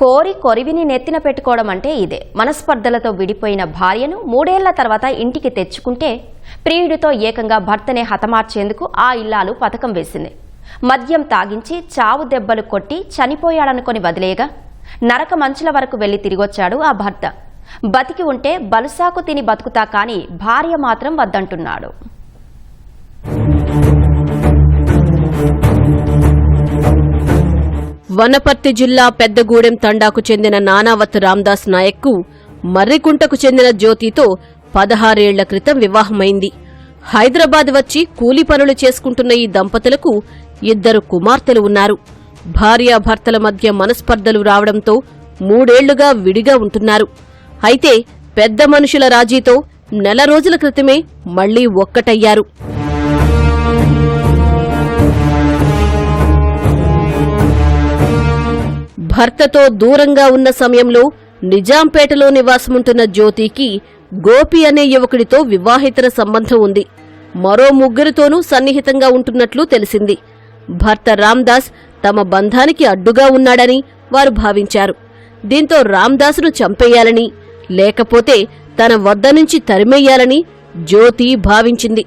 కోరి కొరివిని నెత్తిన పెట్టుకోవడం అంటే ఇదే. మనస్పర్ధలతో విడిపోయిన భార్యను మూడేళ్ళ తర్వాత ఇంటికి తెచ్చుకుంటే ప్రియుడితో ఏకంగా భర్తనే హతమార్చేందుకు ఆ ఇల్లాలు పథకం వేసింది. మద్యం తాగించి చావు దెబ్బలు కొట్టి చనిపోయాడనుకొని వదిలేయగా నరక మంచుల వరకు వెళ్ళి తిరిగొచ్చాడు ఆ భర్త. బతికి ఉంటే బలుసాకు తిని బతుకుతా కాని భార్య మాత్రం వద్దంటున్నాడు. వనపర్తి జిల్లా పెద్దగూడెం తండాకు చెందిన నానావత్ రామ్దాస్ నాయక్కు మర్రికుంటకు చెందిన జ్యోతితో పదహారేళ్ళ క్రితం వివాహమైంది. హైదరాబాద్ వచ్చి కూలి పనులు చేసుకుంటున్న ఈ దంపతులకు ఇద్దరు కుమార్తెలు ఉన్నారు. భార్యాభర్తల మధ్య మనస్పర్ధలు రావడంతో మూడేళ్ళుగా విడిగా ఉంటున్నారు. అయితే పెద్ద మనుషుల రాజీతో నెల రోజుల క్రితమే మళ్ళీ ఒక్కటయ్యారు. భర్తతో దూరంగా ఉన్న సమయంలో నిజాంపేటలో నివాసముంటున్న జ్యోతికి గోపి అనే యువకుడితో వివాహితర సంబంధం ఉంది. మరో ముగ్గురితోనూ సన్నిహితంగా ఉంటున్నట్లు తెలిసింది. భర్త రామ్దాస్ తమ బంధానికి అడ్డుగా ఉన్నాడని వారు భావించారు. దీంతో రామ్దాస్ను చంపేయాలని లేకపోతే తన వద్ద నుంచి తరిమెయ్యాలని జ్యోతి భావించింది.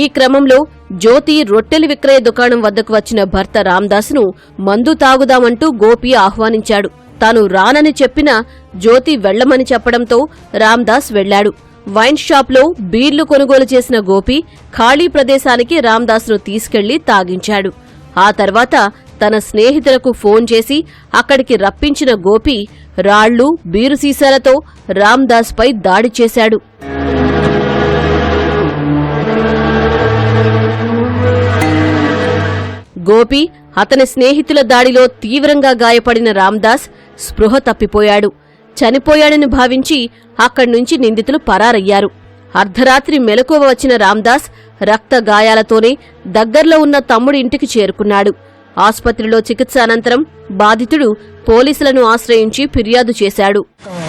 ఈ క్రమంలో జ్యోతి రొట్టెలు విక్రయ దుకాణం వద్దకు వచ్చిన భర్త రామ్దాస్ను మందు తాగుదామంటూ గోపి ఆహ్వానించాడు. తాను రానని చెప్పినా జ్యోతి వెళ్ళమని చెప్పడంతో రామ్దాస్ వెళ్ళాడు వైన్ షాప్లో బీర్లు కొనుగోలు చేసిన గోపి ఖాళీ ప్రదేశానికి రామ్దాస్ను తీసుకెళ్ళి తాగించాడు. ఆ తర్వాత తన స్నేహితులకు ఫోన్ చేసి అక్కడికి రప్పించిన గోపి రాళ్ళు బీరు సీసాలతో రామ్దాస్పై దాడి చేశాడు. గోపి అతని స్నేహితుల దాడిలో తీవ్రంగా గాయపడిన రామ్దాస్ స్పృహ తప్పిపోయాడు. చనిపోయాడని భావించి అక్కడి నుంచి నిందితులు పరారయ్యారు. అర్ధరాత్రి మెలకువ వచ్చిన రామ్దాస్ రక్త గాయాలతోనే దగ్గర్లో ఉన్న తమ్ముడి ఇంటికి చేరుకున్నాడు. ఆసుపత్రిలో చికిత్స అనంతరం బాధితుడు పోలీసులను ఆశ్రయించి ఫిర్యాదు చేశాడు. నేను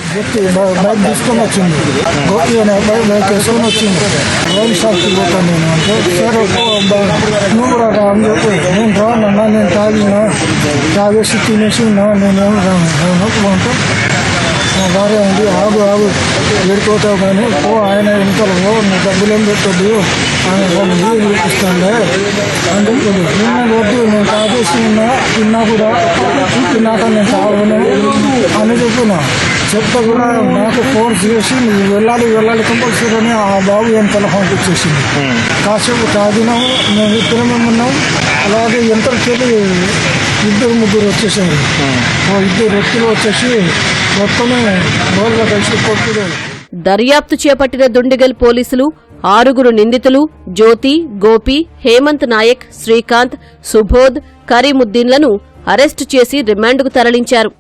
అంటే అంటే మా భార్య అండి ఆగు ఆగు. ఎడిపోతావు కానీ పో ఆయన ఇంతలో నీ డబ్బులు ఏం పెట్టొద్దు. ఆయన నీళ్ళు చూపిస్తానులే అని చెప్పింది నేను వద్దు నేను తాగేసి ఉన్నా తిన్నా కూడా తిన్నాక నేను తాగను. అని చెప్పిన? చెప్తా కూడా నాకు ఫోన్ చేసి నువ్వు వెళ్ళాలి వెళ్ళాలి కంపల్సరీ అని ఆ బాబు ఏం ఫోన్ ఇచ్చేసింది కాసేపు తాగినాము మేము ఇద్దరమే ఉన్నాం అలాగే ఎంతసేపు ఇద్దరు ముగ్గురు వచ్చేసారు. ఓ ఇద్దరు వ్యక్తులు వచ్చేసి దర్యాప్తు చేపట్టిన దుండిగల్ పోలీసులు ఆరుగురు నిందితులు జ్యోతి గోపి హేమంత్ నాయక్ శ్రీకాంత్ సుబోధ్ కరీముద్దీన్లను అరెస్టు చేసి రిమాండ్కు తరలించారు.